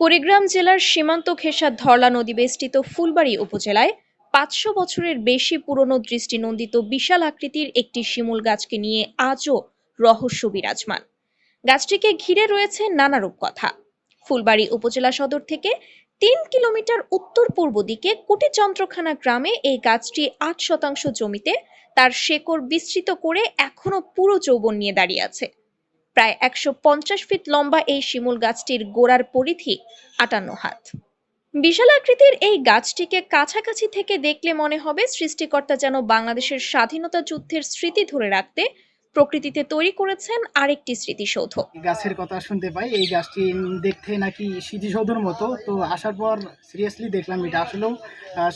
কুড়িগ্রাম জেলার সীমান্ত ঘেঁষা ধরলা নদী বেষ্টিত ফুলবাড়ি উপজেলায় পাঁচশো বছরের বেশি পুরনো দৃষ্টিনন্দিত বিশাল আকৃতির একটি শিমুল গাছকে নিয়ে আজও রহস্য বিরাজমান। গাছটিকে ঘিরে রয়েছে নানা রূপকথা ফুলবাড়ি উপজেলা সদর থেকে তিন কিলোমিটার উত্তর পূর্ব দিকে কুটিচন্দ্রখানা গ্রামে এই গাছটি আট শতাংশ জমিতে তার শেকড় বিস্তৃত করে এখনও পুরো যৌবন নিয়ে দাঁড়িয়ে আছে। প্রায় একশো পঞ্চাশ ফিট লম্বা এই শিমুল গাছটির গোড়ার পরিধি আটান্ন হাত। বিশাল আকৃতির এই গাছটিকে কাছাকাছি থেকে দেখলে মনে হবে সৃষ্টিকর্তা যেন বাংলাদেশের স্বাধীনতা যুদ্ধের স্মৃতি ধরে রাখতে প্রকৃতিতে তৈরি করেছেন আরেকটি স্মৃতিসৌধ। গাছের কথা শুনতে পাই এই গাছটি দেখতে নাকি স্মৃতিসৌধের মতো। তো আসার পর সিরিয়াসলি দেখলাম এটা আসলেও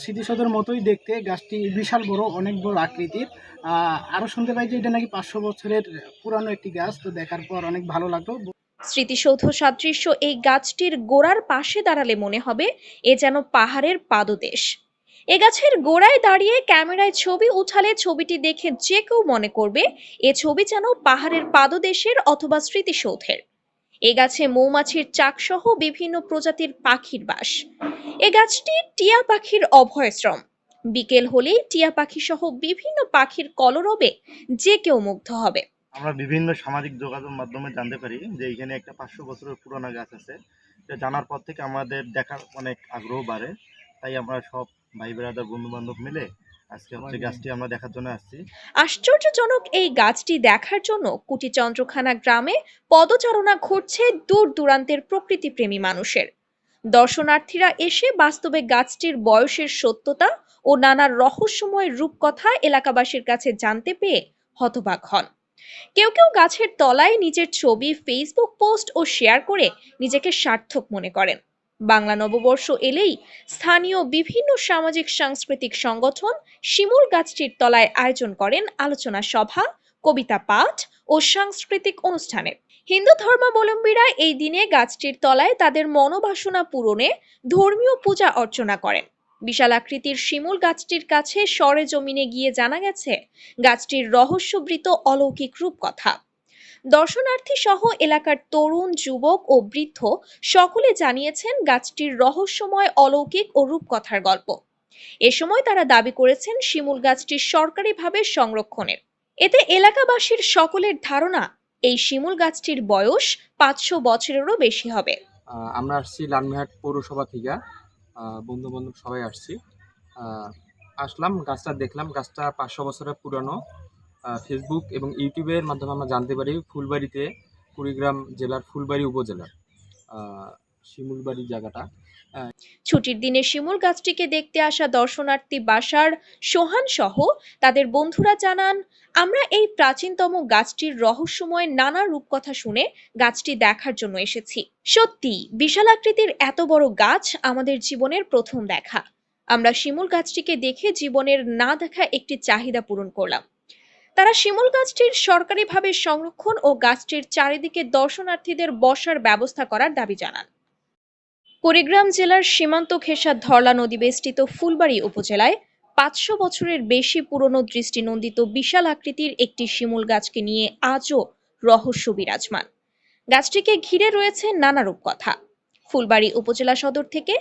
স্মৃতিসৌধের মতোই দেখতে। গাছটি বিশাল বড় অনেক বড় আকৃতির। আরও শুনতে পাই যে এটা নাকি পাঁচশো বছরের পুরানো একটি গাছ তো দেখার পর অনেক ভালো লাগল। স্মৃতিসৌধ সাদৃশ্য এই গাছটির গোড়ার পাশে দাঁড়ালে মনে হবে এ যেন পাহাড়ের পাদদেশ। এ গাছের গোড়ায় দাঁড়িয়ে ক্যামেরায় ছবি উঠালে ছবিটি দেখে যে কেউ মনে করবে, এ ছবি যেন পাহাড়ের পাদদেশের অথবা স্মৃতিসৌধের। এ গাছে মৌমাছির চাকসহ বিভিন্ন প্রজাতির পাখির বাস। এ গাছটি টিয়া পাখির অভয়শ্রম বিকেল হলেই টিয়া পাখি সহ বিভিন্ন পাখির কলরবে যে কেউ মুগ্ধ হবে। আমরা বিভিন্ন সামাজিক যোগাযোগ মাধ্যমে জানতে পারি যে এখানে একটা পাঁচশো বছরের পুরোনো গাছ আছে। জানার পর থেকে আমাদের দেখার অনেক আগ্রহ বাড়ে। তাই আমরা সব ভাই বেড়াদার বন্ধু বান্ধব মিলে আজকে হচ্ছে গাছটি আমরা দেখার জন্য আসছি। আশ্চর্যজনক এই গাছটি দেখার জন্য কুটিচন্দ্রখানা গ্রামে পদচারণা ঘটছে দূর দূরান্তের প্রকৃতিপ্রেমী মানুষের। দর্শনার্থীরা এসে বাস্তবে গাছটির বয়সের সত্যতা ও নানা রহস্যময় রূপকথা এলাকাবাসীর কাছে জানতে পেয়ে হতবাক হন। কেউ কেউ গাছের তলায় নিজের ছবি ফেসবুক পোস্ট ও শেয়ার করে নিজেকে সার্থক মনে করেন। বাংলা নববর্ষ এলেই স্থানীয় বিভিন্ন সামাজিক সাংস্কৃতিক সংগঠন শিমুল গাছটির তলায় আয়োজন করেন আলোচনা সভা, কবিতা পাঠ ও সাংস্কৃতিক অনুষ্ঠানের হিন্দু ধর্মাবলম্বীরা এই দিনে গাছটির তলায় তাদের মনোবাসনা পূরণে ধর্মীয় পূজা অর্চনা করেন। বিশাল আকৃতির শিমুল গাছটির কাছে সরে জমিনে গিয়ে জানা গেছে, গাছটির রহস্যবৃত অলৌকিক রূপকথা। দর্শনার্থী সহ এলাকার তরুণ, যুবক ও বৃদ্ধ সকলে জানিয়েছেন গাছটির রহস্যময়, অলৌকিক ও রূপকথার গল্প। এ সময় তারা দাবি করেছেন শিমুল গাছটির সরকারিভাবে সংরক্ষণের। এতে এলাকাবাসীর সকলের ধারণা, এই শিমুল গাছটির বয়স পাঁচশো বছরেরও বেশি হবে। আমরা আসছি লালমিহাট পৌরসভা থেকে। বন্ধু বান্ধব সবাই আসছি। আসলাম, গাছটা দেখলাম। গাছটা পাঁচশো বছরের পুরানো। ফেসবুক এবং ইউটিউবের মাধ্যমে আমরা জানতে পারি ফুলবাড়িতে কুড়িগ্রাম জেলার ফুলবাড়ি উপজেলার শিমুলবাড়ি জায়গাটা। ছুটির দিনে শিমুল গাছটিকে দেখতে আসা দর্শনার্থী বাসার সোহান সহ তাদের বন্ধুরা জানান, আমরা এই প্রাচীনতম গাছটির রহস্যময় নানা রূপকথা শুনে গাছটি দেখার জন্য এসেছি। সত্যি, বিশাল আকৃতির এত বড় গাছ আমাদের জীবনের প্রথম দেখা। আমরা শিমুল গাছটিকে দেখে জীবনের না দেখা একটি চাহিদা পূরণ করলাম। তারা শিমুল গাছটির সরকারিভাবে সংরক্ষণ ও গাছটির চারিদিকে দর্শনার্থীদের বসার ব্যবস্থা করার দাবি জানান। কুড়িগ্রাম জেলার সীমান্ত ঘেঁষা ধরলা নদী বেষ্টিত ফুলবাড়ী উপজেলায় পাঁচশো বছরের বেশি পুরনো দৃষ্টিনন্দিত বিশাল আকৃতির একটি শিমুল গাছকে নিয়ে আজও রহস্য বিরাজমান। গাছটিকে ঘিরে রয়েছে নানা রূপকথা। ফুলবাড়ি উপজেলা সদর থেকে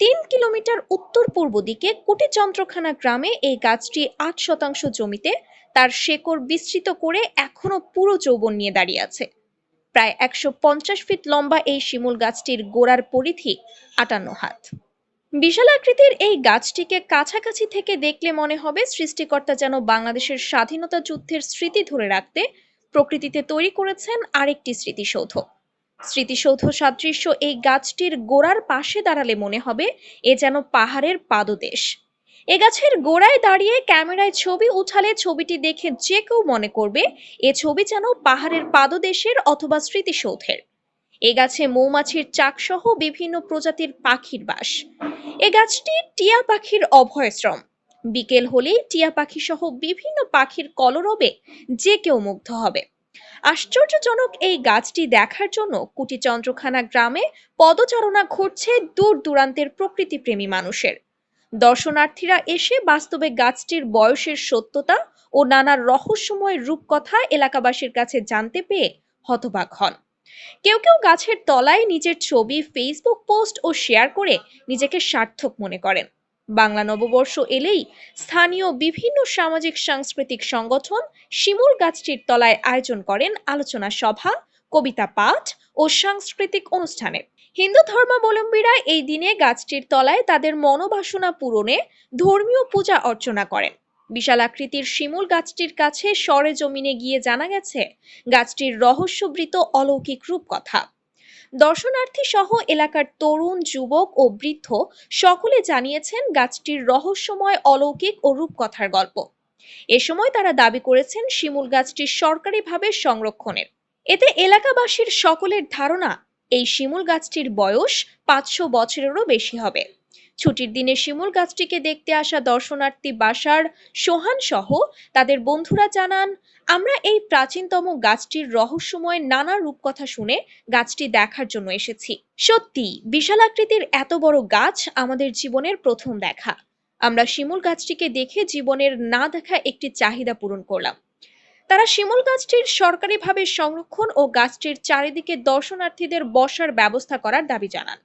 তিন কিলোমিটার উত্তর পূর্ব দিকে কুটিচন্দ্রখানা গ্রামে এই গাছটি আট শতাংশ জমিতে তার শেকড় বিস্তৃত করে এখনও পুরো যৌবন নিয়ে দাঁড়িয়ে আছে। প্রায় একশো পঞ্চাশ ফিট লম্বা এই শিমুল গাছটির গোড়ার পরিধি আটান্ন হাত। বিশাল আকৃতির এই গাছটিকে কাছাকাছি থেকে দেখলে মনে হবে সৃষ্টিকর্তা যেন বাংলাদেশের স্বাধীনতা যুদ্ধের স্মৃতি ধরে রাখতে প্রকৃতিতে তৈরি করেছেন আরেকটি স্মৃতিসৌধ। স্মৃতিসৌধ সাদৃশ্য এই গাছটির গোড়ার পাশে দাঁড়ালে মনে হবে এ যেন পাহাড়ের পাদদেশ। এ গাছের গোড়ায় দাঁড়িয়ে ক্যামেরায় ছবি উঠালে ছবিটি দেখে যে কেউ মনে করবে, এ ছবি যেন পাহাড়ের পাদদেশের অথবা স্মৃতিসৌধের। এ গাছে মৌমাছির চাকসহ বিভিন্ন প্রজাতির পাখির বাস। এ গাছটি টিয়া পাখির অভয়শ্রম। বিকেল হলেই টিয়া পাখি সহ বিভিন্ন পাখির কলরবে যে কেউ মুগ্ধ হবে। আশ্চর্যজনক এই গাছটি দেখার জন্য কুটিচন্দ্রখানা গ্রামে পদচারণা ঘটছে দূর দূরান্তের প্রকৃতিপ্রেমী মানুষের। দর্শনার্থীরা এসে বাস্তবে গাছটির বয়সের সত্যতা ও নানা রহস্যময় রূপকথা এলাকাবাসীর কাছে জানতে পেয়ে হতবাক হন। কেউ কেউ গাছের তলায় নিজের ছবি ফেসবুক পোস্ট ও শেয়ার করে নিজেকে সার্থক মনে করেন। বাংলা নববর্ষ এলেই স্থানীয় বিভিন্ন সামাজিক সাংস্কৃতিক সংগঠন শিমুল গাছটির তলায় আয়োজন করেন আলোচনা সভা, কবিতা পাঠ ও সাংস্কৃতিক অনুষ্ঠানের হিন্দু ধর্মাবলম্বীরা এই দিনে গাছটির তলায় তাদের মনোবাসনা পূরণে ধর্মীয় পূজা অর্চনা করেন। বিশাল আকৃতির শিমুল গাছটির কাছে সরে জমিনে গিয়ে জানা গেছে, গাছটির রহস্যবৃত অলৌকিক রূপকথা। দর্শনার্থী সহ এলাকার তরুণ, যুবক ও বৃদ্ধ সকলে জানিয়েছেন গাছটির রহস্যময় অলৌকিক ও রূপকথার গল্প। এ সময় তারা দাবি করেছেন শিমুল গাছটির সরকারিভাবে সংরক্ষণের। এতে এলাকাবাসীর সকলের ধারণা এই শিমুল গাছটির বয়স পাঁচশো বছরেরও বেশি হবে। ছুটির দিনে শিমুল গাছটিকে দেখতে আসা দর্শনার্থী বাসার সোহান সহ তাদের বন্ধুরা জানান, আমরা এই প্রাচীনতম গাছটির রহস্যময় নানা রূপকথা শুনে গাছটি দেখার জন্য এসেছি। সত্যি, বিশাল আকৃতির এত বড় গাছ আমাদের জীবনের প্রথম দেখা। আমরা শিমুল গাছটিকে দেখে জীবনের না দেখা একটি চাহিদা পূরণ করলাম। তারা শিমুল গাছটির সরকারিভাবে সংরক্ষণ ও গাছটির চারিদিকে দর্শনার্থীদের বসার ব্যবস্থা করার দাবি জানান।